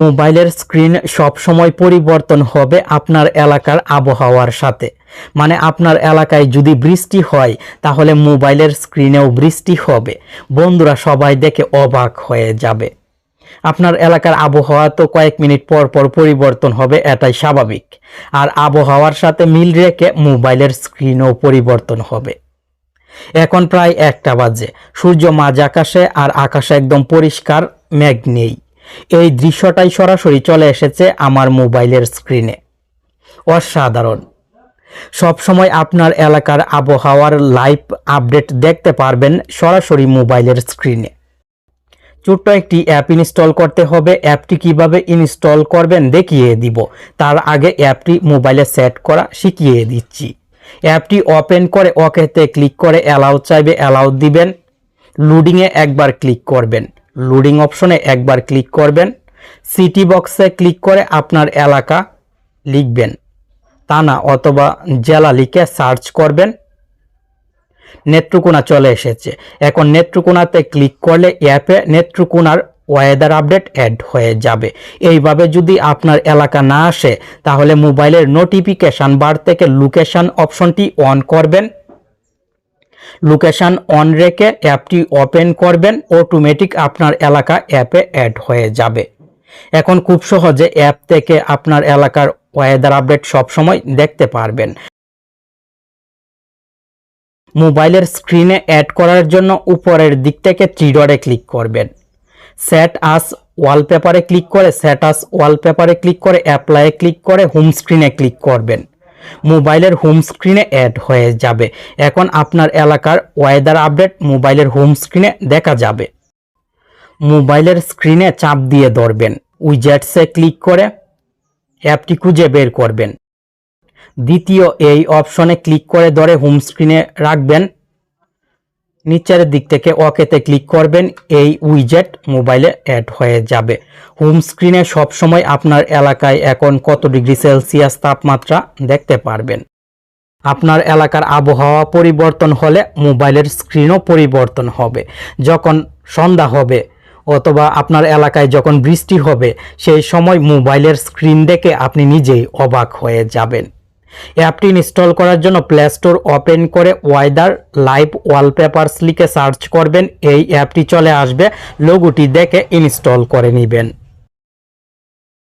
মোবাইলের স্ক্রিন সবসময় পরিবর্তন হবে আপনার এলাকার আবহাওয়ার সাথে। মানে আপনার এলাকায় যদি বৃষ্টি হয়, তাহলে মোবাইলের স্ক্রিনেও বৃষ্টি হবে। বন্ধুরা সবাই দেখে অবাক হয়ে যাবে। আপনার এলাকার আবহাওয়া তো কয়েক মিনিট পর পর পরিবর্তন হবে, এটাই স্বাভাবিক। আর আবহাওয়ার সাথে মিল রেখে মোবাইলের স্ক্রিনও পরিবর্তন হবে। এখন প্রায় একটা বাজে। সূর্য মাঝ আকাশে আর আকাশে একদম পরিষ্কার, মেঘ নেই। এই দৃশ্যটাই সরাসরি চলে এসেছে আমার মোবাইলের স্ক্রিনে। অসাধারণ। সবসময় আপনার এলাকার আবহাওয়ার লাইভ আপডেট দেখতে পারবেন সরাসরি মোবাইলের স্ক্রিনে। ছোট্ট একটি অ্যাপ ইনস্টল করতে হবে। অ্যাপটি কীভাবে ইনস্টল করবেন দেখিয়ে দিব। তার আগে অ্যাপটি মোবাইলে সেট করা শিখিয়ে দিচ্ছি। অ্যাপটি ওপেন করে ওকেতে ক্লিক করে অ্যালাউ চাইবে, অ্যালাউ দিবেন। লোডিংয়ে একবার ক্লিক করবেন। লোডিং অপশনে একবার ক্লিক করবেন। সিটি বক্সে ক্লিক করে আপনার এলাকা লিখবেন। থানা অথবা জেলা লিখে সার্চ করবেন। নেত্রকোনা চলে এসেছে। এখন নেত্রকোনাতে ক্লিক করলে অ্যাপে নেত্রকোনার ওয়েদার আপডেট অ্যাড হয়ে যাবে। এইভাবে যদি আপনার এলাকা না আসে, তাহলে মোবাইলের নোটিফিকেশান বার থেকে লোকেশন অপশনটি অন করবেন। লোকেশন অন রেখে অ্যাপটি ওপেন করবেন অটোমেটিক আপনার এলাকা অ্যাপে অ্যাড হয়ে যাবে। এখন খুব সহজে অ্যাপ থেকে আপনার এলাকার ওয়েদার আপডেট সবসময় দেখতে পারবেন। মোবাইলের স্ক্রিনে অ্যাড করার জন্য উপরের দিক থেকে থ্রি ডটে ক্লিক করবেন। সেট আস ওয়ালপেপারে ক্লিক করে সেট আস ওয়ালপেপারে ক্লিক করে অ্যাপ্লাইয়ে ক্লিক করে হোম স্ক্রিনে ক্লিক করবেন। মোবাইলের হোম স্ক্রিনে অ্যাড হয়ে যাবে। এখন আপনার এলাকার ওয়েদার আপডেট মোবাইলের হোম স্ক্রিনে দেখা যাবে। মোবাইলের স্ক্রিনে চাপ দিয়ে ধরবেন। উইজেটসে ক্লিক করে অ্যাপটি খুঁজে বের করবেন। দ্বিতীয় এই অপশনে ক্লিক করে ধরে হোম স্ক্রিনে রাখবেন। নিচের দিক থেকে ওকেতে ক্লিক করবেন, এই উইজেট মোবাইলে অ্যাড হয়ে যাবে। হোম স্ক্রিনে সবসময় আপনার এলাকায় এখন কত ডিগ্রি সেলসিয়াস তাপমাত্রা দেখতে পারবেন। আপনার এলাকার আবহাওয়া পরিবর্তন হলে মোবাইলের স্ক্রিনও পরিবর্তন হবে। যখন সন্ধ্যা হবে, অথবা আপনার এলাকায় যখন বৃষ্টি হবে, সেই সময় মোবাইলের স্ক্রিন দেখে আপনি নিজেই অবাক হয়ে যাবেন। অ্যাপটি ইনস্টল করার জন্য প্লে স্টোর ওপেন করে ওয়েদার লাইভ ওয়ালপেপারস লিখে সার্চ করবেন। এই অ্যাপটি চলে আসবে। লোগোটি দেখে ইনস্টল করে নেবেন।